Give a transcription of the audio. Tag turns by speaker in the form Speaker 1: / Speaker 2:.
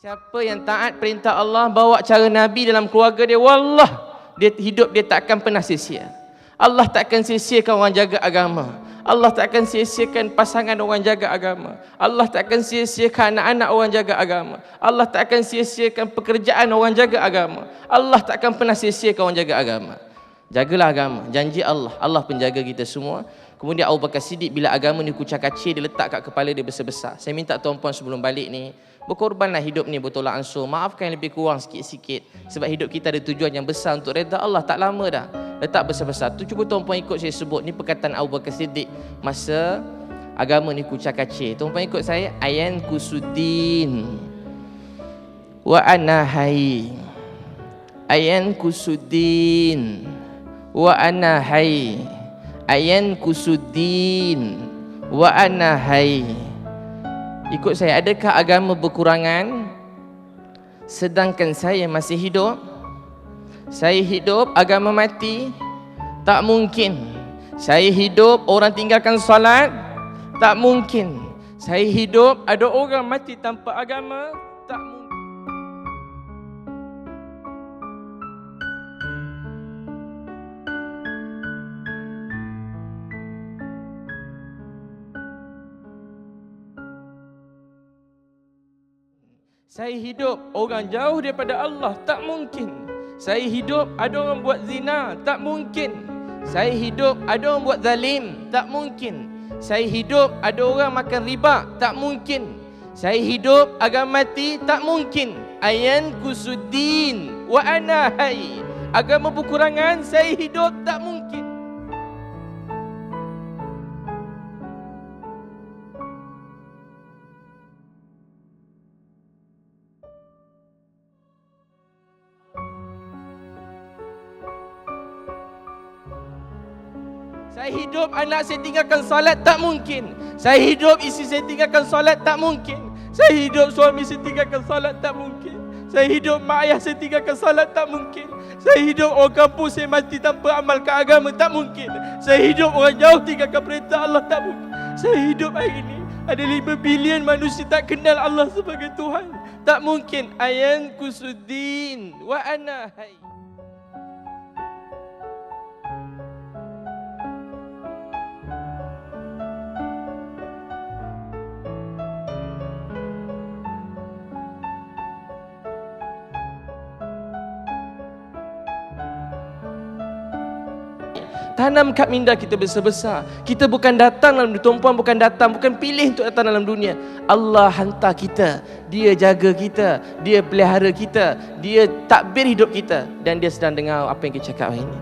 Speaker 1: Siapa yang taat perintah Allah bawa cara Nabi dalam keluarga dia, wallah dia hidup dia tak akan pernah sia-sia. Allah tak akan sia-siakan orang jaga agama. Allah tak akan sia-siakan pasangan orang jaga agama. Allah tak akan sia-siakan anak-anak orang jaga agama. Allah tak akan sia-siakan pekerjaan orang jaga agama. Allah tak akan pernah sia-siakan orang jaga agama. Jagalah agama. Janji Allah. Allah penjaga kita semua. Kemudian Abu Bakar Siddiq bila agama ni kucak kacir dia letak kat kepala dia besar-besar. Saya minta tuan-puan sebelum balik ni berkorbanlah hidup ni betul lah ansur. Maafkan yang lebih kurang sikit-sikit sebab hidup kita ada tujuan yang besar untuk reda Allah tak lama dah. Letak besar-besar. Tu cuba tuan-puan ikut saya sebut ni perkataan Abu Bakar Siddiq masa agama ni kucak kacir. Tuan-puan ikut saya ayan kusudin wa anahai. Ayan kusudin wa anahai ayan kusudin wa ana hay ikut saya adakah agama berkurangan? Sedangkan saya masih hidup. Saya hidup agama mati? Tak mungkin. Saya hidup orang tinggalkan solat? Tak mungkin. Saya hidup ada orang mati tanpa agama Saya hidup orang jauh daripada Allah tak mungkin. Saya hidup ada orang buat zina tak mungkin. Saya hidup ada orang buat zalim tak mungkin. Saya hidup ada orang makan riba tak mungkin. Saya hidup agama mati tak mungkin. Ayan kusudin wa ana hay. Agama berkurangan saya hidup tak mungkin. Saya hidup anak saya tinggalkan solat tak mungkin. Saya hidup isteri saya tinggalkan solat tak mungkin. Saya hidup suami saya tinggalkan solat tak mungkin. Saya hidup mak ayah saya tinggalkan solat tak mungkin. Saya hidup orang kampung saya mati tanpa amal ke agama tak mungkin. Saya hidup orang jauh tinggalkan perintah Allah tak mungkin. Saya hidup hari ini ada lima bilion manusia tak kenal Allah sebagai Tuhan. Tak mungkin. Ayan kusudin wa ana hayy. Tanam kat minda kita besar-besar. Kita bukan datang dalam dunia. Tumpuan bukan datang. Bukan pilih untuk datang dalam dunia. Allah hantar kita. Dia jaga kita. Dia pelihara kita. Dia takbir hidup kita. Dan dia sedang dengar apa yang kita cakap hari ini.